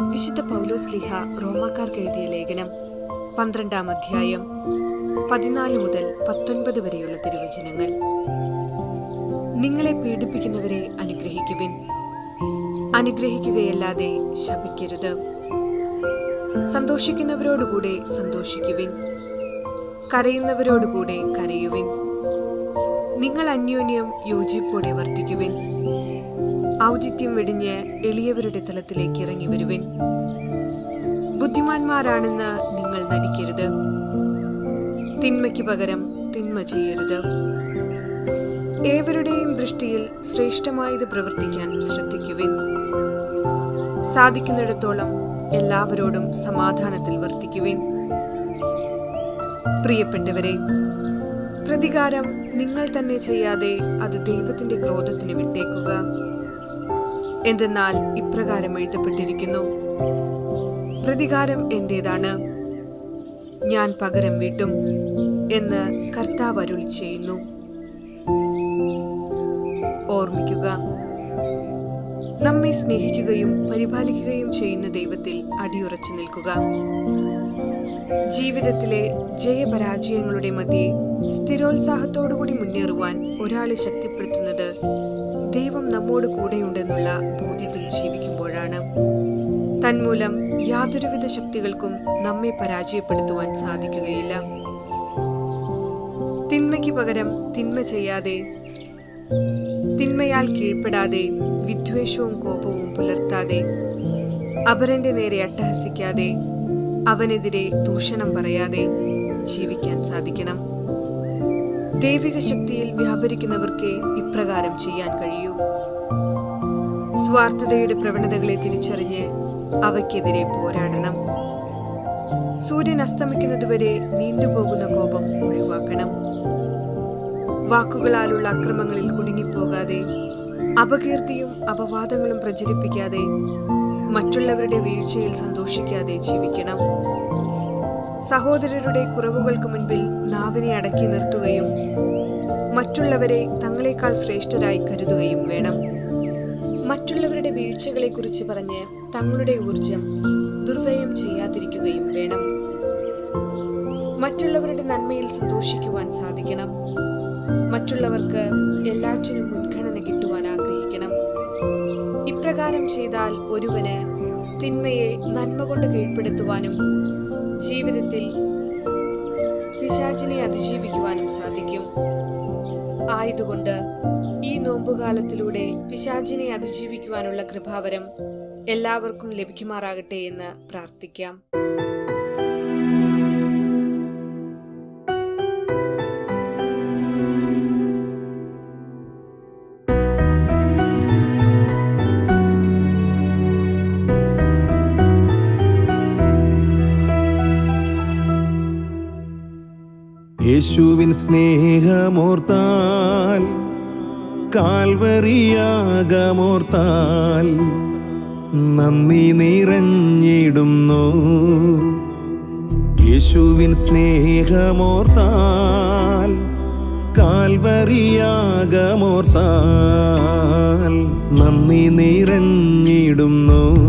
വിശുദ്ധ പൗലോസ് ലിഹ റോമാക്കാർക്ക് എഴുതിയ ലേഖനം പന്ത്രണ്ടാം അധ്യായം പതിനാല് മുതൽ പത്തൊൻപത് വരെയുള്ള തിരുവചനങ്ങൾ. നിങ്ങളെ പീഡിപ്പിക്കുന്നവരെ അനുഗ്രഹിക്കുവിൻ. അനുഗ്രഹിക്കുകയല്ലാതെ ശപിക്കരുത്. സന്തോഷിക്കുന്നവരോടുകൂടെ സന്തോഷിക്കുവിൻ. കരയുന്നവരോടുകൂടെ കരയുവിൻ. നിങ്ങൾ അന്യോന്യം യോജിപ്പോടെ വർത്തിക്കുവിൻ. ഔചിത്യം വെടിഞ്ഞ് എളിയവരുടെ തലത്തിലേക്ക് ഇറങ്ങി വരുവിൻ. ബുദ്ധിമാന്മാരാണെന്ന് നിങ്ങൾ നടിക്കരുത്. തിന്മയ്ക്ക് പകരം തിന്മ ചെയ്യരുത്. ഏവരുടെയും ദൃഷ്ടിയിൽ ശ്രേഷ്ഠമായത് പ്രവർത്തിക്കാൻ ശ്രദ്ധിക്കുവിൻ. സാധിക്കുന്നിടത്തോളം എല്ലാവരോടും സമാധാനത്തിൽ വർത്തിക്കുവിൻ. പ്രിയപ്പെട്ടവരെ പ്രതികാരം നിങ്ങൾ തന്നെ ചെയ്യാതെ അത് ദൈവത്തിന്റെ ക്രോധത്തിന് വിട്ടേക്കുക. എന്തെന്നാൽ ഇപ്രകാരം എഴുതപ്പെട്ടിരിക്കുന്നു. പ്രതികാരം എന്റേതാണ്. ഞാൻ പകരം വീട്ടും എന്ന് കർത്താവ് അരുൾ ചെയ്യുന്നു. ഓർമ്മിക്കുക നമ്മെ സ്നേഹിക്കുകയും പരിപാലിക്കുകയും ചെയ്യുന്ന ദൈവത്തിൽ അടിയുറച്ചു നിൽക്കുക. ജീവിതത്തിലെ ജയപരാജയങ്ങളുടെ മധ്യേ സ്ഥിരോത്സാഹത്തോടുകൂടി മുന്നേറുവാൻ ഒരാളെ ശക്തിപ്പെടുത്തുന്നത് ദൈവം നമ്മോട് കൂടെയുണ്ടെന്നുള്ള ബോധ്യത്തിൽ ജീവിക്കുമ്പോഴാണ്. തന്മൂലം യാതൊരുവിധ ശക്തികൾക്കും നമ്മെ പരാജയപ്പെടുത്തുവാൻ സാധിക്കുകയില്ല. തിന്മയ്ക്ക് പകരം തിന്മ ചെയ്യാതെ തിന്മയാൽ കീഴ്പ്പെടാതെ വിദ്വേഷവും കോപവും പുലർത്താതെ അപരന്റെ നേരെ അട്ടഹസിക്കാതെ അവനെതിരെ ദൂഷണം പറയാതെ ജീവിക്കാൻ സാധിക്കണം. ദൈവിക ശക്തിയിൽ വ്യാപരിക്കുന്നവർക്കേ ഇപ്രകാരം ചെയ്യാൻ കഴിയൂ. സ്വാർത്ഥതയുടെ പ്രവണതകളെ തിരിച്ചറിഞ്ഞ് അവയ്ക്കെതിരെ പോരാടണം. സൂര്യൻ അസ്തമിക്കുന്നതുവരെ നീണ്ടുപോകുന്ന കോപം ഒഴിവാക്കണം. വാക്കുകളാലുള്ള അക്രമങ്ങളിൽ കുടുങ്ങിപ്പോകാതെ അപകീർത്തിയും അപവാദങ്ങളും പ്രചരിപ്പിക്കാതെ മറ്റുള്ളവരുടെ വീഴ്ചയിൽ സന്തോഷിക്കാതെ ജീവിക്കണം. സഹോദരരുടെ കുറവുകൾക്ക് മുൻപിൽ നാവിനെ അടക്കി നിർത്തുകയും മറ്റുള്ളവരെ തങ്ങളെക്കാൾ ശ്രേഷ്ഠരായി കരുതുകയും വേണം. മറ്റുള്ളവരുടെ വീഴ്ചകളെക്കുറിച്ച് പറഞ്ഞ് തങ്ങളുടെ ഊർജം ദുർവ്യയം ചെയ്യാതിരിക്കുകയും വേണം. മറ്റുള്ളവരുടെ നന്മയിൽ സന്തോഷിക്കുവാൻ സാധിക്കണം. മറ്റുള്ളവർക്ക് എല്ലാറ്റിനും മുൻഗണന കിട്ടുവാൻ ആഗ്രഹിക്കണം. ഇപ്രകാരം ചെയ്താൽ ഒരുവന് തിന്മയെ നന്മ കൊണ്ട് കീഴ്പ്പെടുത്തുവാനും ജീവിതത്തിൽ പിശാചിനെ അതിജീവിക്കുവാനും സാധിക്കും. ആയതുകൊണ്ട് ഈ നോമ്പുകാലത്തിലൂടെ പിശാചിനെ അതിജീവിക്കുവാനുള്ള കൃപാവരം എല്ലാവർക്കും ലഭിക്കുമാറാകട്ടെ എന്ന് പ്രാർത്ഥിക്കാം. യേശുവിൻ സ്നേഹമോർത്താൽ കാൽവറിയാകമോർത്താൽ നന്ദി നിറഞ്ഞിടുന്നു. യേശുവിൻ സ്നേഹമോർത്താൽ കാൽവറിയാകമോർത്താൽ നന്ദി നിറഞ്ഞിടുന്നു.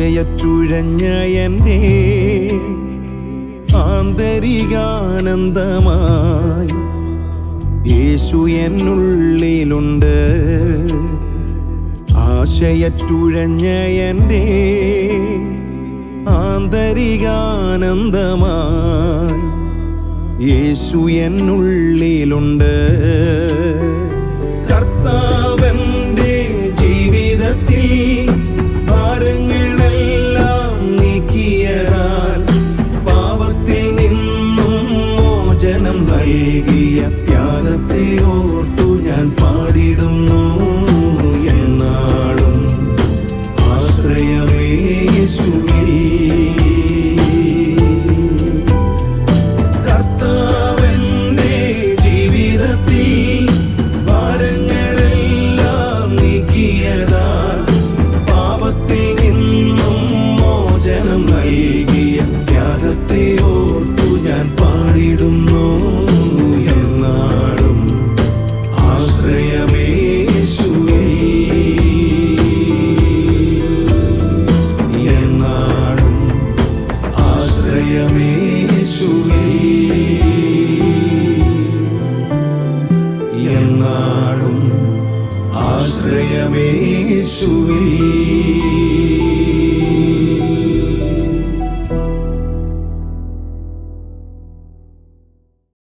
അതിശയറ്റുഴഞ്ഞയന്തേ ആന്തരികാനന്ദമായി യേശു എന്നുള്ളിലുണ്ട് ആശയറ്റുഴഞ്ഞയന്തേ ആന്തരികാനന്ദമായി യേശു എന്നുള്ളിലുണ്ട് गे നാളും ആശ്രയമേശുവേ.